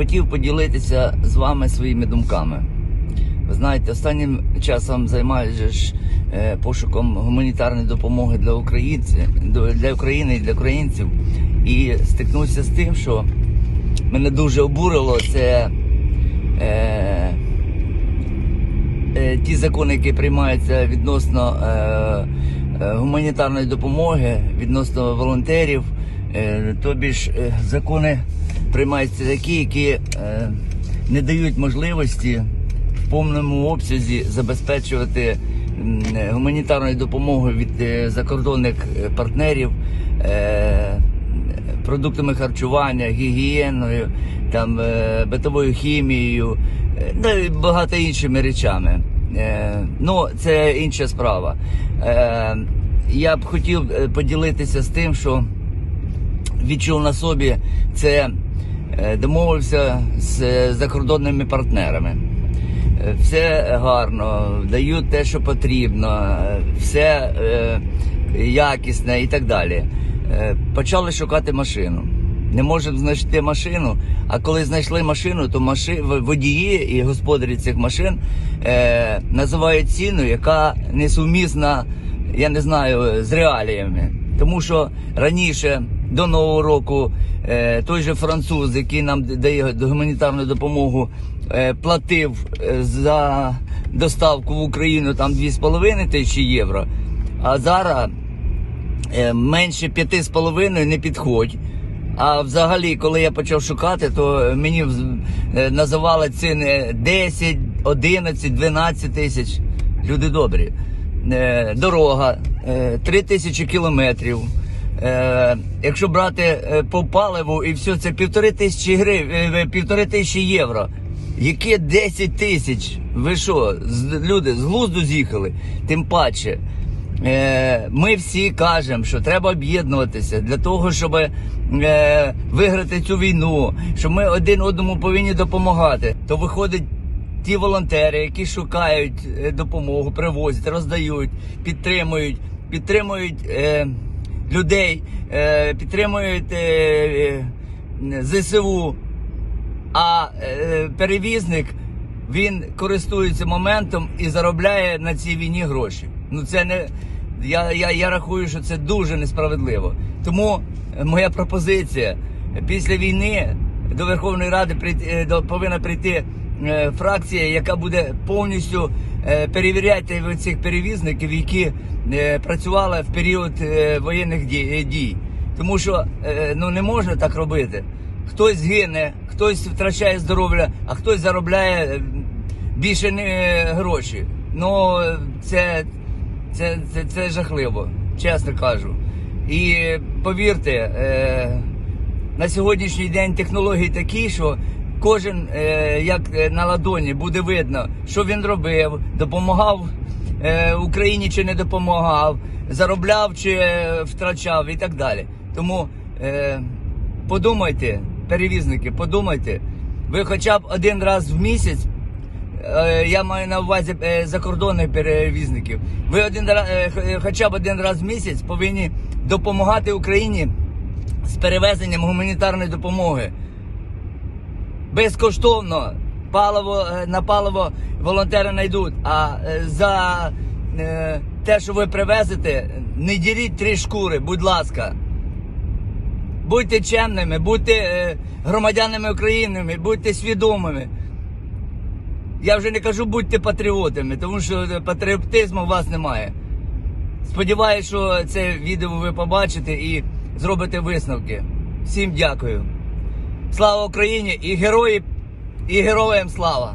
хотів поділитися з вами своїми думками. Ви знаєте, останнім часом займаюся е, пошуком гуманітарної допомоги для українців, для України і для українців. І стикнувся з тим, що мене дуже обурило це е, е, ті закони, які приймаються відносно е, е, гуманітарної допомоги, відносно волонтерів. Е, тобі ж е, закони приймаються такі, які е, не дають можливості в повному обсязі забезпечувати е, гуманітарною допомогою від е, закордонних партнерів. Продуктами харчування, гігієною, там, битовою хімією, е, ну і багато іншими речами. Ну, це інша справа. Я б хотів поділитися з тим, що відчув на собі це, е, домовився з е, закордонними партнерами. Е, Все гарно, дають те, що потрібно, все якісне і так далі. Почали шукати машину. Не можемо знайти машину. А коли знайшли машину, то маши... водії і господарі цих машин е, називають ціну, яка несумісна, я не знаю, з реаліями. Тому що раніше до Нового року е, той же француз, який нам дає гуманітарну допомогу, е, платив е, за доставку в Україну там 2,5 тисячі євро. А зараз менше 5,5 не підходь. А взагалі, коли я почав шукати, то мені називали ціни 10, 11, 12 тисяч. Люди добрі. Е, Дорога, 3 тисячі кілометрів. Е, Якщо брати е, по паливу і все, це півтори тисячі грив, е, півтори тисячі євро. Яке 10 тисяч? Ви що, люди з глузду з'їхали? Тим паче. Е, ми всі кажемо, що треба об'єднуватися для того, щоб е, виграти цю війну, що ми один одному повинні допомагати. То виходить ті волонтери, які шукають е, допомогу, привозять, роздають, підтримують, підтримують е, людей, е, підтримують е, е, ЗСУ. А е, перевізник він користується моментом і заробляє на цій війні гроші. Ну це не я, я, я рахую, що це дуже несправедливо. Тому е, моя пропозиція після війни до Верховної Ради прийти повинна прийти фракція, яка буде повністю е, перевіряти цих перевізників, які е, працювали в період е, воєнних дій. е. Тому що е, ну не можна так робити. Хтось гине, хтось втрачає здоров'я, а хтось заробляє е, більше не гроші. Ну це, це, це, це жахливо, чесно кажу. І повірте, е, на сьогоднішній день технології такі, що кожен е, як е, на ладоні буде видно, що він робив, допомагав е, Україні чи не допомагав, заробляв чи втрачав і так далі. Тому подумайте, перевізники, подумайте, ви хоча б один раз в місяць. Я маю на увазі закордонних перевізників. Ви один ра- х- е, хоча б один раз в місяць повинні допомагати Україні з перевезенням гуманітарної допомоги. Безкоштовно паливо е, на паливо волонтери знайдуть. А е, за е, те, що ви привезете, не діліть три шкури, будь ласка. Будьте чемними, будьте громадянами України, будьте свідомими. Я вже не кажу будьте патріотами, тому що патріотизму у вас немає. Сподіваюсь, що це відео ви побачите і зробите висновки. Всім дякую. Слава Україні і герої, і героям слава!